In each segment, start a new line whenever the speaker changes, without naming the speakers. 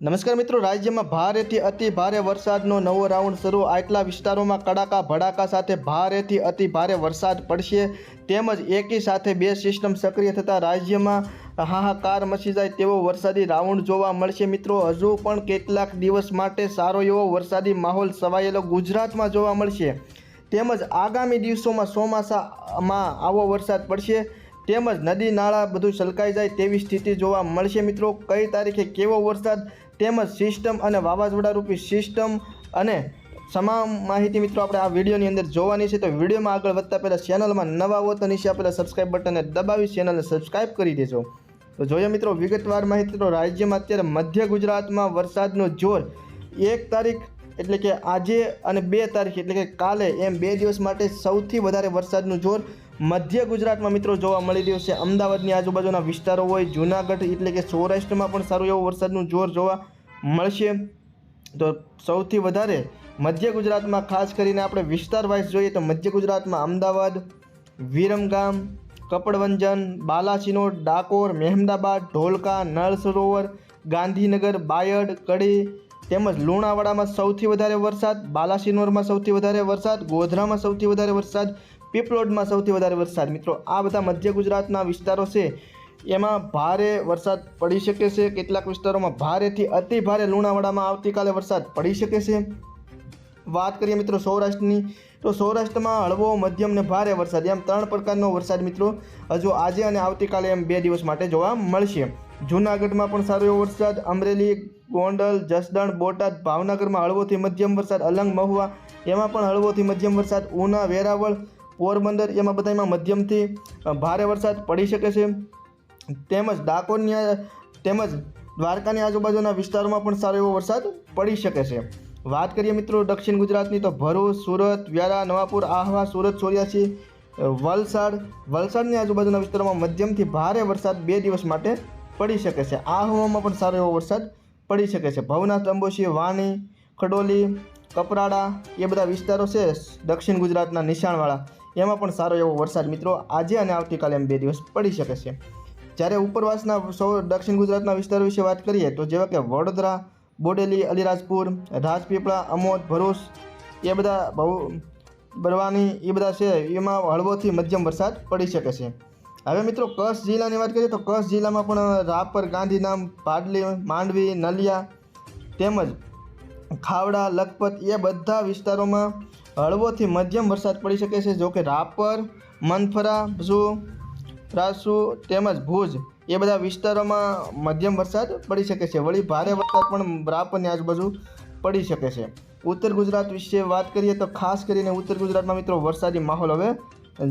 નમસ્કાર મિત્રો, રાજ્યમાં ભારેથી અતિ ભારે વરસાદનો નવો રાઉન્ડ શરૂ. આટલા વિસ્તારોમાં કડાકા, ભડાકા સાથે ભારેથી અતિ ભારે વરસાદ પડશે. તેમજ એકી સાથે બે સિસ્ટમ સક્રિય થતાં રાજ્યમાં હાહાકાર મચી જાય તેવો વરસાદી રાઉન્ડ જોવા મળશે મિત્રો. હજુ પણ કેટલાક દિવસ માટે સારો એવો વરસાદી માહોલ સવાયેલો ગુજરાતમાં જોવા મળશે. તેમજ આગામી દિવસોમાં ચોમાસામાં આવો વરસાદ પડશે. તેમજ નદી, નાળા બધું છલકાઈ જાય તેવી સ્થિતિ જોવા મળશે. મિત્રો, કઈ તારીખે કેવો વરસાદ તેમજ સિસ્ટમ અને વાવાઝોડા રૂપી સિસ્ટમ અને તમામ માહિતી મિત્રો આપણે આ વિડીયોની અંદર જોવાની છે. તો વિડીયોમાં આગળ વધતા પહેલાં ચેનલમાં નવા હો તો નીચે આપેલા સબસ્ક્રાઇબ બટનને દબાવી ચેનલને સબસ્ક્રાઇબ કરી દેજો. તો જોઈએ મિત્રો, વિગતવાર માહિતી રાજ્યમાં અત્યારે મધ્ય ગુજરાતમાં વરસાદનું જોર એક તારીખ એટલે કે આજે અને બે તારીખ એટલે કે કાલે એમ બે દિવસ માટે સૌથી વધારે વરસાદનું જોર મધ્ય ગુજરાતમાં મિત્રો જોવા મળી રહ્યું છે. અમદાવાદની આજુબાજુના વિસ્તારો હોય, જૂનાગઢ એટલે કે સૌરાષ્ટ્રમાં પણ સારું એવું વરસાદનું જોર જોવા મળશે. તો સૌથી વધારે મધ્ય ગુજરાતમાં ખાસ કરીને આપણે વિસ્તાર વાઇઝ જોઈએ તો મધ્ય ગુજરાતમાં અમદાવાદ, વિરમગામ, કપડવંજન બાલાસિનોર ડાકોર, મહેમદાબાદ, ઢોલકા નળ સરોવર ગાંધીનગર, બાયડ, કડી તેમજ લુણાવાડામાં સૌથી વધારે વરસાદ બાલાસિનોરમાં સૌથી વધારે વરસાદ, ગોધરામાં સૌથી વધારે વરસાદ પીપલોડમાં સૌથી વધારે વરસાદ. મિત્રો, આ બધા મધ્ય ગુજરાતના વિસ્તારો છે. એમાં ભારે વરસાદ પડી શકે છે. કેટલાક વિસ્તારોમાં ભારેથી અતિ ભારે લુણાવાડામાં આવતીકાલે વરસાદ પડી શકે છે. વાત કરીએ મિત્રો સૌરાષ્ટ્રની, તો સૌરાષ્ટ્રમાં હળવો, મધ્યમ ને ભારે વરસાદ. એમ ત્રણ પ્રકારનો વરસાદ મિત્રો હજુ આજે અને આવતીકાલે એમ બે દિવસ માટે જોવા મળશે. જૂનાગઢમાં પણ સારો એવો વરસાદ. અમરેલી, ગોંડલ, જસદણ, બોટાદ, ભાવનગરમાં હળવોથી મધ્યમ વરસાદ. અલંગ મહુવા, એમાં પણ હળવોથી મધ્યમ વરસાદ. ઉના, વેરાવળ પોરબંદર એમાં બધામાં મધ્યમથી ભારે વરસાદ પડી શકે છે. તેમજ ડાકોરની તેમજ દ્વારકાની આજુબાજુના વિસ્તારોમાં પણ સારો એવો વરસાદ પડી શકે છે. વાત કરીએ મિત્રો દક્ષિણ ગુજરાતની તો ભરૂચ, સુરત, વ્યારા, નવાપુર, આહવા, સુરત સોર્યાસી વલસાડ, વલસાડની આજુબાજુના વિસ્તારોમાં મધ્યમથી ભારે વરસાદ બે દિવસ માટે પડી શકે છે. આહવામાં પણ સારો એવો વરસાદ પડી શકે છે. ભવનાથ, અંબોશી વાણી ખડોલી, કપરાડા એ બધા વિસ્તારો છે દક્ષિણ ગુજરાતના નિશાણવાળા. એમાં પણ સારો એવો વરસાદ મિત્રો આજે અને આવતીકાલે એમ બે દિવસ પડી શકે છે. જ્યારે ઉપરવાસના સૌ દક્ષિણ ગુજરાતના વિસ્તારો વિશે વાત કરીએ તો જેવા કે વડોદરા, બોડેલી, અલીરાજપુર, રાજપીપળા, અમોદ, ભરૂચ એ બધા બહુ બરવાની એ બધા છે એમાં હળવોથી મધ્યમ વરસાદ પડી શકે છે. હવે મિત્રો કચ્છ જિલ્લાની વાત કરીએ તો કચ્છ જિલ્લામાં પણ રાપર, ગાંધીધામ પાડલી માંડવી, નલિયા તેમજ ખાવડા, લખપત એ બધા વિસ્તારોમાં હળવોથી મધ્યમ વરસાદ પડી શકે છે જોકે રાપર, મનફરા ભૂ રાસુ તેમજ ભુજ એ બધા વિસ્તારોમાં મધ્યમ વરસાદ પડી શકે છે. વળી ભારે વરસાદ પણ રાપરની આજુબાજુ પડી શકે છે. ઉત્તર ગુજરાત વિશે વાત કરીએ તો ખાસ કરીને ઉત્તર ગુજરાતમાં મિત્રો વરસાદી માહોલ હવે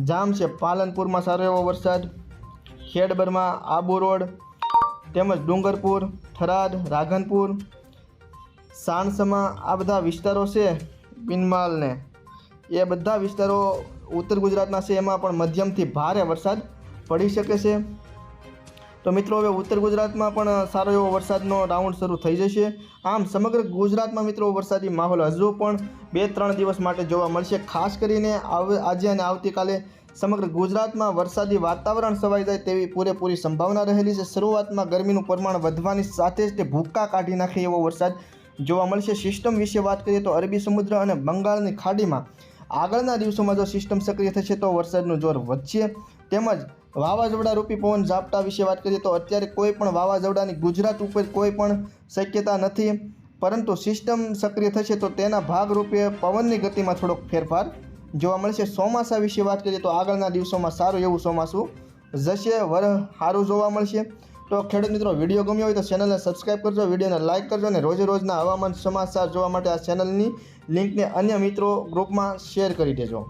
જામ છે. પાલનપુરમાં સારો એવો વરસાદ, ખેડબરમાં આબુ રોડ, તેમજ ડુંગરપુર, થરાદ, રાધનપુર, સાણસમાં આ બધા વિસ્તારો છે બિનમાલને. એ બધા વિસ્તારો ઉત્તર ગુજરાતના છે, એમાં પણ મધ્યમથી ભારે વરસાદ પડી શકે છે. તો મિત્રો, હવે ઉત્તર ગુજરાતમાં પણ સારો એવો વરસાદનો રાઉન્ડ શરૂ થઈ જશે. આમ સમગ્ર ગુજરાતમાં મિત્રો, વરસાદી માહોલ હજુ પણ બે ત્રણ દિવસ માટે જોવા મળશે. ખાસ કરીને આજે અને આવતીકાલે સમગ્ર ગુજરાતમાં વરસાદી વાતાવરણ સવાઈ જાય તેવી પૂરેપૂરી સંભાવના રહેલી છે. શરૂઆતમાં ગરમીનું પ્રમાણ વધવાની સાથે જ તે ભૂક્કા કાઢી નાખે એવો વરસાદ જોવા મળશે. સિસ્ટમ વિશે વાત કરીએ તો અરબી સમુદ્ર અને બંગાળની ખાડીમાં આગળના દિવસોમાં જો સિસ્ટમ સક્રિય થશે તો વરસાદનું જોર વધશે. તેમજ વાવાઝોડા રૂપી પવન ઝાપટા વિશે વાત કરીએ તો અત્યારે કોઈ પણ વાવાઝોડાની ગુજરાત ઉપર કોઈ પણ શક્યતા નથી. પરંતુ સિસ્ટમ સક્રિય થશે તો તેના ભાગરૂપે પવનની ગતિમાં થોડોક ફેરફાર જોવા મળશે. ચોમાસા વિશે વાત કરીએ તો આગળના દિવસોમાં સારું એવું ચોમાસું જશે. વર સારું જોવા મળશે. તો ખેડૂત મિત્રો, વીડિયો ગમ્યો હોય તો ચેનલને સબસ્ક્રાઈબ કરજો, વિડીયોને લાઇક કરજો અને રોજે રોજના હવામાન સમાચાર જોવા માટે આ ચેનલની લિંકને અન્ય મિત્રો ગ્રુપમાં શેર કરી દેજો.